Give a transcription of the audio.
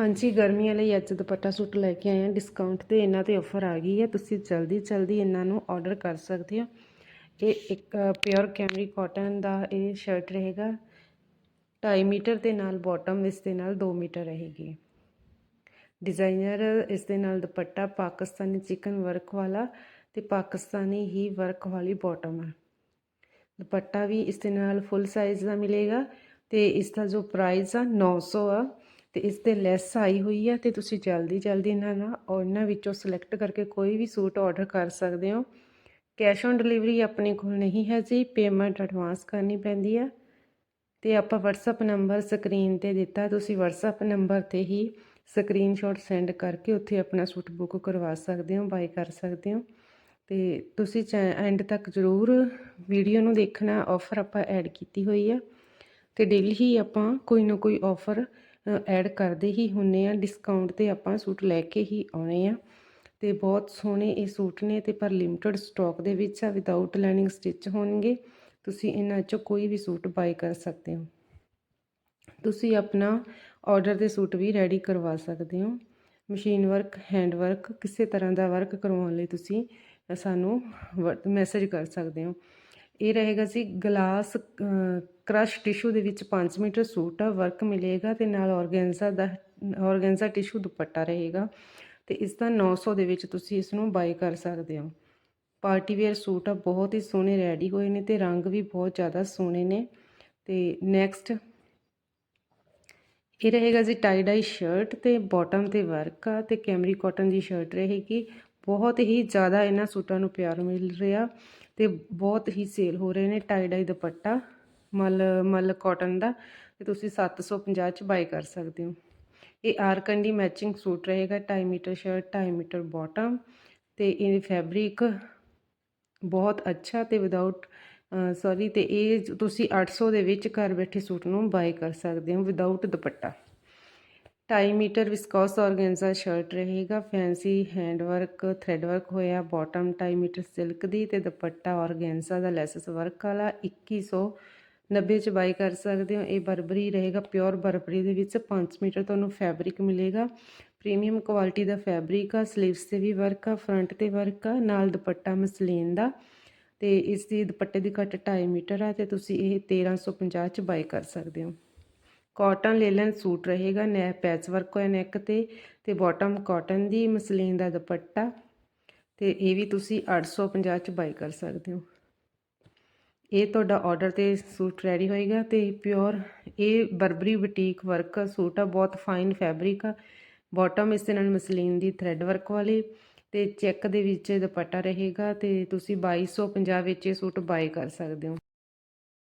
ਹਾਂਜੀ, ਗਰਮੀਆਂ ਲਈ ਅੱਜ ਦੁਪੱਟਾ ਸੂਟ ਲੈ ਕੇ ਆਏ ਹਾਂ। ਡਿਸਕਾਊਂਟ ਤੇ ਇਹਨਾਂ ਤੇ ਆਫਰ ਆ ਗਈ ਹੈ। ਤੁਸੀਂ ਜਲਦੀ ਜਲਦੀ ਇਹਨਾਂ ਨੂੰ ਆਰਡਰ ਕਰ ਸਕਦੇ ਹੋ। ਇਹ ਇੱਕ ਪਿਓਰ ਕੈਮਰੀ ਕਾਟਨ ਦਾ ਇਹ ਸ਼ਰਟ ਰਹੇਗਾ। 2.5 ਮੀਟਰ ਦੇ ਨਾਲ ਬਾਟਮ ਇਸ ਦੇ ਨਾਲ 2 ਮੀਟਰ ਰਹੇਗੀ। ਡਿਜ਼ਾਈਨਰ ਇਸ ਦੇ ਨਾਲ ਦੁਪੱਟਾ ਪਾਕਿਸਤਾਨੀ ਚਿਕਨ ਵਰਕ ਵਾਲਾ ਤੇ ਪਾਕਿਸਤਾਨੀ ਹੀ ਵਰਕ ਵਾਲੀ ਬਾਟਮ ਹੈ ਦੁਪੱਟਾ ਵੀ ਇਸ ਦੇ ਨਾਲ ਫੁੱਲ ਸਾਈਜ਼ ਦਾ ਮਿਲੇਗਾ ਤੇ ਇਸ ਦਾ ਜੋ ਪ੍ਰਾਈਸ ਆ 900 ਆ। ਅਤੇ ਇਸ ਤੇ ਲੈਸ ਆਈ ਹੋਈ ਆ ਅਤੇ ਤੁਸੀਂ ਜਲਦੀ ਜਲਦੀ ਇਹਨਾਂ ਨਾਲ ਉਹਨਾਂ ਵਿੱਚੋਂ ਸਿਲੈਕਟ ਕਰਕੇ ਕੋਈ ਵੀ ਸੂਟ ਆਰਡਰ ਕਰ ਸਕਦੇ ਹੋ। ਕੈਸ਼ ਔਨ ਡਿਲੀਵਰੀ ਆਪਣੇ ਕੋਲ ਨਹੀਂ ਹੈ ਜੀ ਪੇਮੈਂਟ ਐਡਵਾਂਸ ਕਰਨੀ ਪੈਂਦੀ ਆ। ਤੇ ਆਪਾਂ WhatsApp ਨੰਬਰ ਸਕਰੀਨ ਤੇ ਦਿੱਤਾ, ਤੁਸੀਂ WhatsApp ਨੰਬਰ ਤੇ ਹੀ ਸਕਰੀਨਸ਼ਾਟ ਸੈਂਡ ਕਰਕੇ ਉੱਥੇ ਆਪਣਾ ਸੂਟ ਬੁੱਕ ਕਰਵਾ ਸਕਦੇ ਹੋ ਬਾਈ ਕਰ ਸਕਦੇ ਹੋ। ਤੇ ਤੁਸੀਂ ਐਂਡ ਤੱਕ ਜ਼ਰੂਰ ਵੀਡੀਓ ਨੂੰ ਦੇਖਣਾ ਆਫਰ ਆਪਾਂ ਐਡ ਕੀਤੀ ਹੋਈ ਆ। ਤੇ ਡੇਲੀ ਹੀ ਆਪਾਂ ਕੋਈ ਨਾ ਕੋਈ ਆਫਰ ਐਡ ਕਰਦੇ ਹੀ ਹੁੰਨੇ ਆ। ਡਿਸਕਾਊਂਟ ਤੇ ਆਪਾਂ ਸੂਟ ਲੈ ਕੇ ਹੀ ਆਉਣੇ ਆ। ਤੇ ਬਹੁਤ ਸੋਹਣੇ ਇਹ ਸੂਟ ਨੇ ਤੇ ਪਰ ਲਿਮਟਿਡ ਸਟਾਕ ਦੇ ਵਿੱਚ ਆ ਵਿਦਆਊਟ ਲਾਈਨਿੰਗ ਸਟਿਚ ਹੋਣਗੇ। ਤੁਸੀਂ ਇਹਨਾਂ ਚੋਂ ਕੋਈ ਵੀ ਸੂਟ ਬਾਈ ਕਰ ਸਕਦੇ ਹੋ। ਤੁਸੀਂ ਆਪਣਾ ਆਰਡਰ ਦੇ ਸੂਟ ਵੀ ਰੈਡੀ ਕਰਵਾ ਸਕਦੇ ਹੋ। ਮਸ਼ੀਨ ਵਰਕ ਹੈਂਡ ਵਰਕ ਕਿਸੇ ਤਰ੍ਹਾਂ ਦਾ ਵਰਕ ਕਰਵਾਉਣ ਲਈ ਤੁਸੀਂ ਸਾਨੂੰ ਮੈਸੇਜ ਕਰ ਸਕਦੇ ਹੋ। ਇਹ ਰਹੇਗਾ ਜੀ ਗਲਾਸ ਕ੍ਰਸ਼ ਟਿਸ਼ੂ ਦੇ ਵਿੱਚ 5 ਮੀਟਰ ਸੂਟ ਆ ਵਰਕ ਮਿਲੇਗਾ ਤੇ ਨਾਲ ਔਰਗੈਂਜ਼ਾ ਦਾ ਔਰਗੈਂਜ਼ਾ ਟਿਸ਼ੂ ਦੁਪੱਟਾ ਰਹੇਗਾ ਤੇ ਇਸ ਦਾ 900 ਦੇ ਵਿੱਚ ਤੁਸੀਂ ਇਸ ਨੂੰ ਬਾਈ ਕਰ ਸਕਦੇ ਹੋ। ਪਾਰਟੀ ਵੇਅਰ ਸੂਟ ਆ, ਬਹੁਤ ਹੀ ਸੋਹਣੇ ਰੈਡੀ ਹੋਏ ਨੇ ਤੇ ਰੰਗ ਵੀ ਬਹੁਤ ਜ਼ਿਆਦਾ ਸੋਹਣੇ ਨੇ ਤੇ ਨੈਕਸਟ ਇਹ ਰਹੇਗਾ ਜੀ ਟਾਈ ਡਾਈ ਸ਼ਰਟ ਤੇ ਬਾਟਮ ਤੇ ਵਰਕ ਆ ਤੇ ਕੈਮਰੀ ਕਾਟਨ ਦੀ ਸ਼ਰਟ ਰਹੇਗੀ। ਬਹੁਤ ਹੀ ਜ਼ਿਆਦਾ ਇਹਨਾਂ ਸੂਟਾਂ ਨੂੰ ਪਿਆਰ ਮਿਲ ਰਿਹਾ ਤੇ ਬਹੁਤ ਹੀ ਸੇਲ ਹੋ ਰਹੇ ਨੇ ਟਾਈ ਡਾਈ ਦੁਪੱਟਾ, ਮਲ ਮਲ ਕਾਟਨ ਦਾ ਤੇ ਤੁਸੀਂ 750 ਚ ਬਾਈ ਕਰ ਸਕਦੇ ਹੋ। ਇਹ ਆਰਕੰਡੀ ਮੈਚਿੰਗ ਸੂਟ ਰਹੇਗਾ 2.5 ਮੀਟਰ ਸ਼ਰਟ 2.5 ਮੀਟਰ ਬਾਟਮ ਤੇ ਇਹ ਫੈਬਰਿਕ ਬਹੁਤ ਅੱਛਾ ਤੇ ਵਿਦਆਊਟ ਸੌਰੀ ਤੇ ਇਹ ਤੁਸੀਂ 800 ਦੇ ਵਿੱਚ ਘਰ ਬੈਠੇ ਸੂਟ ਨੂੰ ਬਾਈ ਕਰ ਸਕਦੇ ਹੋ without dupatta. 2.5 metre viscose organza shirt ਰਹੇਗਾ, fancy hand work thread work ਹੋਇਆ, ਬਾਟਮ 2.5 ਮੀਟਰ ਸਿਲਕ ਦੀ ਤੇ ਦੁਪੱਟਾ ਔਰਗੈਂਜ਼ਾ ਦਾ ਲੈਸਸ ਵਰਕ ਵਾਲਾ 2190 ਚ ਬਾਈ ਕਰ ਸਕਦੇ ਹੋ। ਇਹ ਬਰਬਰੀ ਰਹੇਗਾ, ਪਿਓਰ ਬਰਬਰੀ ਦੇ ਵਿੱਚ 5 ਮੀਟਰ ਤੁਹਾਨੂੰ ਫੈਬਰਿਕ ਮਿਲੇਗਾ। ਪ੍ਰੀਮੀਅਮ ਕੁਆਲਿਟੀ ਦਾ ਫੈਬਰਿਕ ਆ, ਸਲੀਵਸ ਤੇ ਵੀ ਵਰਕ ਆ, ਫਰੰਟ ਤੇ ਵਰਕ ਆ, ਨਾਲ ਦੁਪੱਟਾ ਮਸਲੀਨ ਦਾ ਤੇ ਇਸ ਦੀ ਦੁਪੱਟੇ ਦੀ ਘੱਟ 2.5 ਮੀਟਰ ਆ ਤੇ ਤੁਸੀਂ ਇਹ 1350 ਚ ਬਾਈ ਕਰ ਸਕਦੇ ਹੋ। ਕਾਟਨ ਲੇਲਨ ਸੂਟ ਰਹੇਗਾ, ਨੈ ਪੈਚ ਵਰਕ ਹੋਇਆ ਨੈਕ ਤੇ ਤੇ ਬਾਟਮ ਕਾਟਨ ਦੀ ਮਸਲੀਨ ਦਾ ਦੁਪੱਟਾ ਤੇ ਇਹ ਵੀ ਤੁਸੀਂ 850 ਚ ਬਾਈ ਕਰ ਸਕਦੇ ਹੋ। ਇਹ ਤੁਹਾਡਾ ਆਰਡਰ ਤੇ ਸੂਟ ਰੈਡੀ ਹੋਏਗਾ ਤੇ ਪਿਓਰ ਇਹ ਬਰਬਰੀ ਬੁਟੀਕ ਵਰਕ ਸੂਟ ਆ, ਬਹੁਤ ਫਾਈਨ ਫੈਬਰਿਕ ਆ। ਬਾਟਮ ਇਸ ਦੇ ਨਾਲ ਮਸਲੀਨ ਦੀ ਥ੍ਰੈਡ ਵਰਕ ਵਾਲੀ ਤੇ ਚੈੱਕ ਦੇ ਵਿੱਚ ਦੁਪੱਟਾ ਰਹੇਗਾ ਤੇ ਤੁਸੀਂ 2250 ਵਿੱਚ ਇਹ ਸੂਟ ਬਾਈ ਕਰ ਸਕਦੇ ਹੋ।